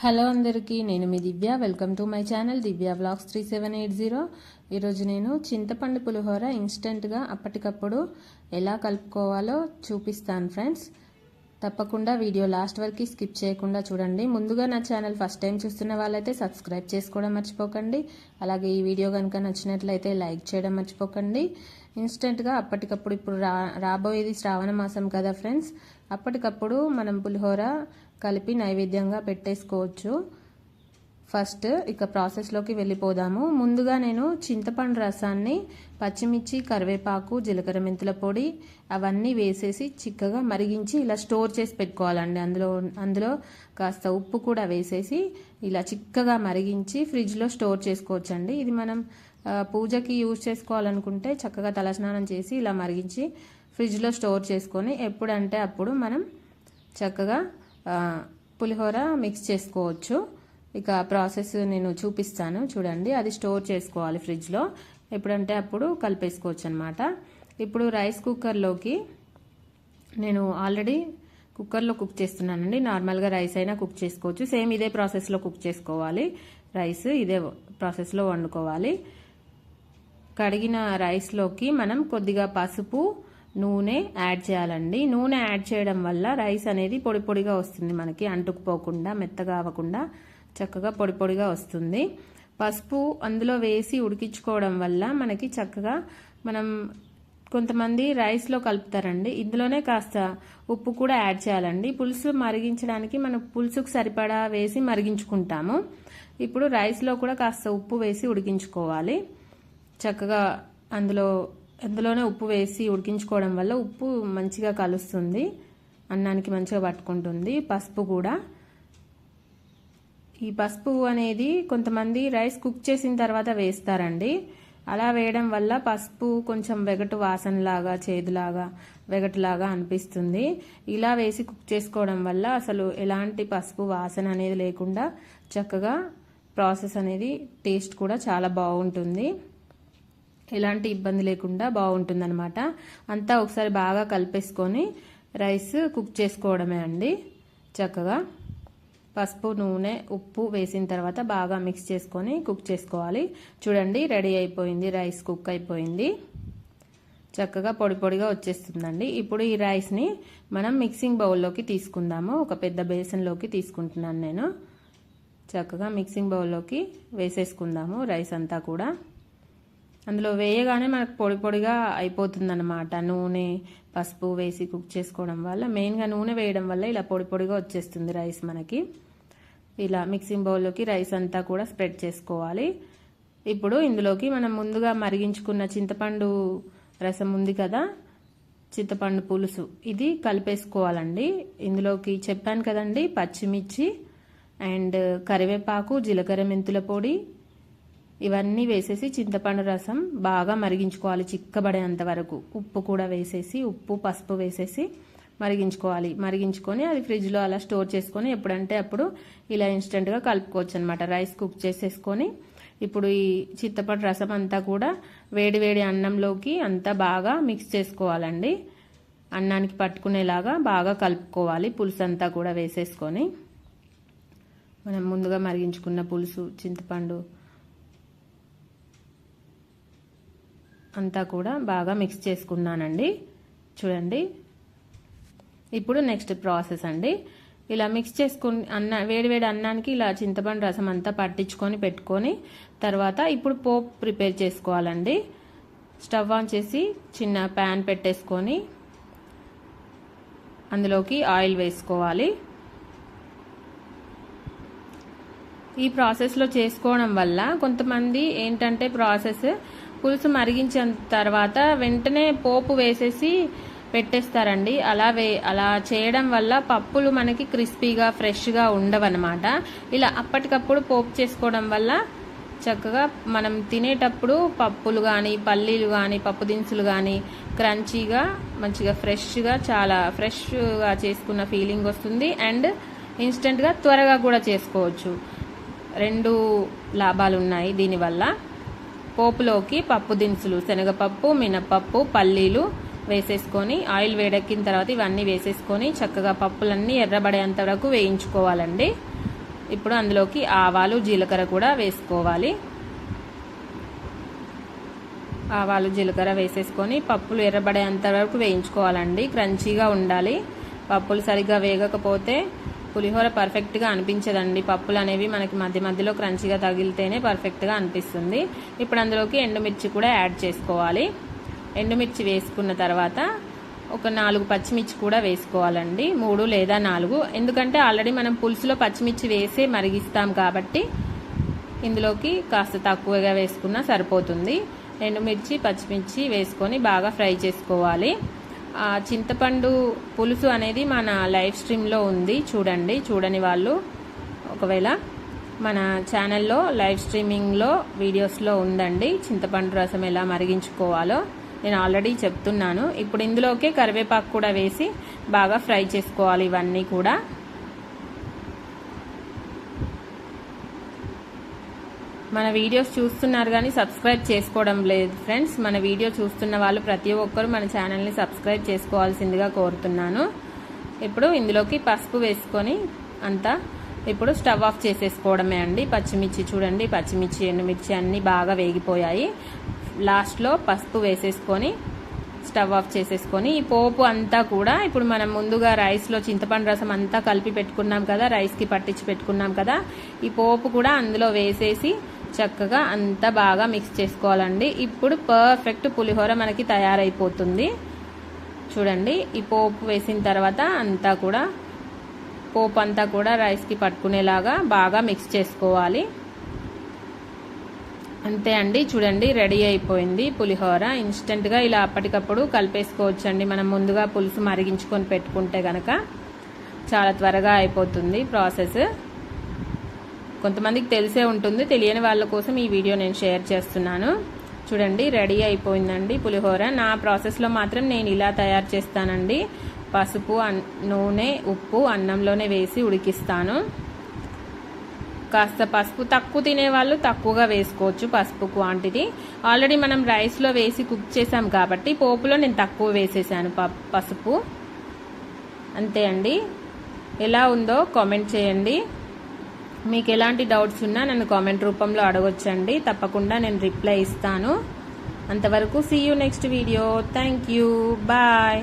Hello అందరికీ నేను మీ Divya. Welcome to my channel Divya blogs three seven eight zero. ఈరోజు నేను చింతపండు పులిహోర ఇన్స్టెంట్గా అప్పటికప్పుడు ఎలా కలుపుకోవాలో చూపిస్తాను ఫ్రెండ్స్. తప్పకుండా వీడియో లాస్ట్ వరకు స్కిప్ చేయకుండా చూడండి. ముందుగా నా ఛానల్ ఫస్ట్ టైం చూస్తున్న వాళ్ళైతే సబ్స్క్రైబ్ చేసుకోవడం మర్చిపోకండి. అలాగే ఈ వీడియో కనుక నచ్చినట్లయితే లైక్ చేయడం మర్చిపోకండి. ఇన్స్టెంట్గా అప్పటికప్పుడు ఇప్పుడు రా రాబోయేది శ్రావణ మాసం కదా ఫ్రెండ్స్. అప్పటికప్పుడు మనం పులిహోర కలిపి నైవేద్యంగా పెట్టేసుకోవచ్చు. ఫస్ట్ ఇక ప్రాసెస్లోకి వెళ్ళిపోదాము. ముందుగా నేను చింతపండు రసాన్ని పచ్చిమిర్చి కరివేపాకు జీలకర్ర మెంతుల పొడి అవన్నీ వేసేసి చిక్కగా మరిగించి ఇలా స్టోర్ చేసి పెట్టుకోవాలండి. అందులో అందులో కాస్త ఉప్పు కూడా వేసేసి ఇలా చిక్కగా మరిగించి ఫ్రిడ్జ్లో స్టోర్ చేసుకోవచ్చండి. ఇది మనం పూజకి యూజ్ చేసుకోవాలనుకుంటే చక్కగా తలస్నానం చేసి ఇలా మరిగించి ఫ్రిడ్జ్లో స్టోర్ చేసుకొని ఎప్పుడంటే అప్పుడు మనం చక్కగా పులిహోర మిక్స్ చేసుకోవచ్చు. ఇక ప్రాసెస్ నేను చూపిస్తాను చూడండి. అది స్టోర్ చేసుకోవాలి ఫ్రిడ్జ్లో ఎప్పుడంటే అప్పుడు కలిపేసుకోవచ్చు అనమాట ఇప్పుడు రైస్ కుక్కర్లోకి నేను ఆల్రెడీ కుక్కర్లో కుక్ చేస్తున్నానండి. నార్మల్గా రైస్ అయినా కుక్ చేసుకోవచ్చు. సేమ్ ఇదే ప్రాసెస్లో కుక్ చేసుకోవాలి. రైస్ ఇదే ప్రాసెస్లో వండుకోవాలి. కడిగిన రైస్లోకి మనం కొద్దిగా పసుపు నూనె యాడ్ చేయాలండి. నూనె యాడ్ చేయడం వల్ల రైస్ అనేది పొడి పొడిగా వస్తుంది మనకి అంటుకుపోకుండా మెత్తగా అవ్వకుండా చక్కగా పొడి పొడిగా వస్తుంది. పసుపు అందులో వేసి ఉడికించుకోవడం వల్ల మనకి చక్కగా మనం కొంతమంది రైస్లో కలుపుతారండి. ఇందులోనే కాస్త ఉప్పు కూడా యాడ్ చేయాలండి. పులుసు మరిగించడానికి మనం పులుసుకు సరిపడా వేసి మరిగించుకుంటాము. ఇప్పుడు రైస్లో కూడా కాస్త ఉప్పు వేసి ఉడికించుకోవాలి. చక్కగా అందులో అందులోనే ఉప్పు వేసి ఉడికించుకోవడం వల్ల ఉప్పు మంచిగా కలుస్తుంది. అన్నానికి మంచిగా పట్టుకుంటుంది. పసుపు కూడా. ఈ పసుపు అనేది కొంతమంది రైస్ కుక్ చేసిన తర్వాత వేస్తారండి. అలా వేయడం వల్ల పసుపు కొంచెం వెగటు వాసనలాగా చేదులాగా వెగటులాగా అనిపిస్తుంది. ఇలా వేసి కుక్ చేసుకోవడం వల్ల అసలు ఎలాంటి పసుపు వాసన అనేది లేకుండా చక్కగా ప్రాసెస్ అనేది టేస్ట్ కూడా చాలా బాగుంటుంది. ఎలాంటి ఇబ్బంది లేకుండా బాగుంటుంది అనమాట అంతా ఒకసారి బాగా కలిపేసుకొని రైస్ కుక్ చేసుకోవడమే అండి. చక్కగా పసుపు నూనె ఉప్పు వేసిన తర్వాత బాగా మిక్స్ చేసుకొని కుక్ చేసుకోవాలి. చూడండి రెడీ అయిపోయింది రైస్ కుక్ అయిపోయింది. చక్కగా పొడి పొడిగా వచ్చేస్తుందండి. ఇప్పుడు ఈ రైస్ని మనం మిక్సింగ్ బౌల్లోకి తీసుకుందాము. ఒక పెద్ద బేసన్లోకి తీసుకుంటున్నాను నేను. చక్కగా మిక్సింగ్ బౌల్లోకి వేసేసుకుందాము రైస్ అంతా కూడా. అందులో వేయగానే మనకు పొడి పొడిగా అయిపోతుందన్నమాట. నూనె పసుపు వేసి కుక్ చేసుకోవడం వల్ల మెయిన్గా నూనె వేయడం వల్ల ఇలా పొడి పొడిగా వచ్చేస్తుంది రైస్ మనకి. ఇలా మిక్సింగ్ బౌల్లోకి రైస్ అంతా కూడా స్ప్రెడ్ చేసుకోవాలి. ఇప్పుడు ఇందులోకి మనం ముందుగా మరిగించుకున్న చింతపండు రసం ఉంది కదా చింతపండు పులుసు. ఇది కలిపేసుకోవాలండి. ఇందులోకి చెప్పాను కదండి పచ్చిమిర్చి అండ్ కరివేపాకు జీలకర్ర మెంతుల పొడి ఇవన్నీ వేసేసి చింతపండు రసం బాగా మరిగించుకోవాలి చిక్కబడేంత వరకు. ఉప్పు కూడా వేసేసి ఉప్పు పసుపు వేసేసి మరిగించుకోవాలి. మరిగించుకొని అది ఫ్రిడ్జ్లో అలా స్టోర్ చేసుకొని ఎప్పుడంటే అప్పుడు ఇలా ఇన్స్టెంట్గా కలుపుకోవచ్చు అనమాట రైస్ కుక్ చేసేసుకొని ఇప్పుడు ఈ చింతపండు రసం అంతా కూడా వేడి వేడి అన్నంలోకి అంతా బాగా మిక్స్ చేసుకోవాలండి. అన్నానికి పట్టుకునేలాగా బాగా కలుపుకోవాలి పులుసు అంతా కూడా వేసేసుకొని. మనం ముందుగా మరిగించుకున్న పులుసు చింతపండు అంతా కూడా బాగా మిక్స్ చేసుకున్నానండి. చూడండి. ఇప్పుడు నెక్స్ట్ ప్రాసెస్ అండి. ఇలా మిక్స్ చేసుకుని అన్న వేడివేడి అన్నానికి ఇలా చింతపండు రసం అంతా పట్టించుకొని పెట్టుకొని తర్వాత ఇప్పుడు పోప్ ప్రిపేర్ చేసుకోవాలండి. స్టవ్ ఆన్ చేసి చిన్న ప్యాన్ పెట్టేసుకొని అందులోకి ఆయిల్ వేసుకోవాలి. ఈ ప్రాసెస్లో చేసుకోవడం వల్ల కొంతమంది ఏంటంటే ప్రాసెస్ పులుసు మరిగించిన తర్వాత వెంటనే పోపు వేసేసి పెట్టేస్తారండి. అలా వే అలా చేయడం వల్ల పప్పులు మనకి క్రిస్పీగా ఫ్రెష్గా ఉండవన్నమాట. ఇలా అప్పటికప్పుడు పోపు చేసుకోవడం వల్ల చక్కగా మనం తినేటప్పుడు పప్పులు కానీ పల్లీలు కానీ పప్పు దినుసులు కానీ క్రంచీగా మంచిగా ఫ్రెష్గా చాలా ఫ్రెష్గా చేసుకున్న ఫీలింగ్ వస్తుంది. అండ్ ఇన్స్టెంట్గా త్వరగా కూడా చేసుకోవచ్చు. రెండు లాభాలు ఉన్నాయి దీనివల్ల. పోపులోకి పప్పు దినుసులు శనగపప్పు మినపప్పు పల్లీలు వేసేసుకొని ఆయిల్ వేడెక్కిన తర్వాత ఇవన్నీ వేసేసుకొని చక్కగా పప్పులన్నీ ఎర్రబడేంత వరకు వేయించుకోవాలండి. ఇప్పుడు అందులోకి ఆవాలు జీలకర్ర కూడా వేసుకోవాలి. ఆవాలు జీలకర్ర వేసేసుకొని పప్పులు ఎర్రబడేంత వరకు వేయించుకోవాలండి. క్రంచీగా ఉండాలి. పప్పులు సరిగ్గా వేగకపోతే పులిహోర పర్ఫెక్ట్గా అనిపించదండి. పప్పులు అనేవి మనకి మధ్య మధ్యలో క్రంచిగా తగిలితేనే పర్ఫెక్ట్గా అనిపిస్తుంది. ఇప్పుడు అందులోకి ఎండుమిర్చి కూడా యాడ్ చేసుకోవాలి. ఎండుమిర్చి వేసుకున్న తర్వాత ఒక నాలుగు పచ్చిమిర్చి కూడా వేసుకోవాలండి. మూడు లేదా నాలుగు. ఎందుకంటే ఆల్రెడీ మనం పులుసులో పచ్చిమిర్చి వేసి మరిగిస్తాం కాబట్టి ఇందులోకి కాస్త తక్కువగా వేసుకున్నా సరిపోతుంది. ఎండుమిర్చి పచ్చిమిర్చి వేసుకొని బాగా ఫ్రై చేసుకోవాలి. చింతపండు పులుసు అనేది మన లైవ్ స్ట్రీమ్లో ఉంది. చూడండి చూడని వాళ్ళు ఒకవేళ మన ఛానల్లో లైవ్ స్ట్రీమింగ్లో వీడియోస్లో ఉందండి. చింతపండు రసం ఎలా మరిగించుకోవాలో నేను ఆల్రెడీ చెప్తున్నాను. ఇప్పుడు ఇందులోకే కరివేపాకు కూడా వేసి బాగా ఫ్రై చేసుకోవాలి ఇవన్నీ కూడా. మన వీడియోస్ చూస్తున్నారు కానీ సబ్స్క్రైబ్ చేసుకోవడం లేదు. ఫ్రెండ్స్ మన వీడియో చూస్తున్న వాళ్ళు ప్రతి ఒక్కరు మన ఛానల్ని సబ్స్క్రైబ్ చేసుకోవాల్సిందిగా కోరుతున్నాను. ఇప్పుడు ఇందులోకి పసుపు వేసుకొని అంతా ఇప్పుడు స్టవ్ ఆఫ్ చేసేసుకోవడమే అండి. పచ్చిమిర్చి చూడండి పచ్చిమిర్చి ఎండుమిర్చి అన్నీ బాగా వేగిపోయాయి. లాస్ట్లో పసుపు వేసేసుకొని స్టవ్ ఆఫ్ చేసేసుకొని ఈ పోపు అంతా కూడా ఇప్పుడు మనం ముందుగా రైస్లో చింతపండు రసం అంతా కలిపి పెట్టుకున్నాం కదా రైస్కి పట్టించి పెట్టుకున్నాం కదా ఈ పోపు కూడా అందులో వేసేసి చక్కగా అంతా బాగా మిక్స్ చేసుకోవాలండి. ఇప్పుడు పర్ఫెక్ట్ పులిహోర మనకి తయారైపోతుంది. చూడండి ఈ పోపు వేసిన తర్వాత అంతా కూడా పోపు అంతా కూడా రైస్కి పట్టుకునేలాగా బాగా మిక్స్ చేసుకోవాలి. అంతే అండి చూడండి రెడీ అయిపోయింది పులిహోర. ఇన్స్టెంట్గా ఇలా అప్పటికప్పుడు కలిపేసుకోవచ్చండి. మనం ముందుగా పులుసు మరిగించుకొని పెట్టుకుంటే కనుక చాలా త్వరగా అయిపోతుంది ప్రాసెస్ కొంతమందికి తెలిసే ఉంటుంది. తెలియని వాళ్ళ కోసం ఈ వీడియో నేను షేర్ చేస్తున్నాను. చూడండి రెడీ అయిపోయిందండి పులిహోర. నా ప్రాసెస్లో మాత్రం నేను ఇలా తయారు చేస్తానండి. పసుపు నూనె ఉప్పు అన్నంలోనే వేసి ఉడికిస్తాను. కాస్త పసుపు తక్కువ తినేవాళ్ళు తక్కువగా వేసుకోవచ్చు పసుపు క్వాంటిటీ. ఆల్రెడీ మనం రైస్లో వేసి కుక్ చేసాం కాబట్టి పోపులో నేను తక్కువ వేసేసాను పసుపు. అంతే అండి. ఎలా ఉందో కామెంట్ చేయండి. మీకు ఎలాంటి డౌట్స్ ఉన్నా నన్ను కామెంట్ రూపంలో అడగొచ్చండి. తప్పకుండా నేను రిప్లై ఇస్తాను. అంతవరకు see you next video thank you bye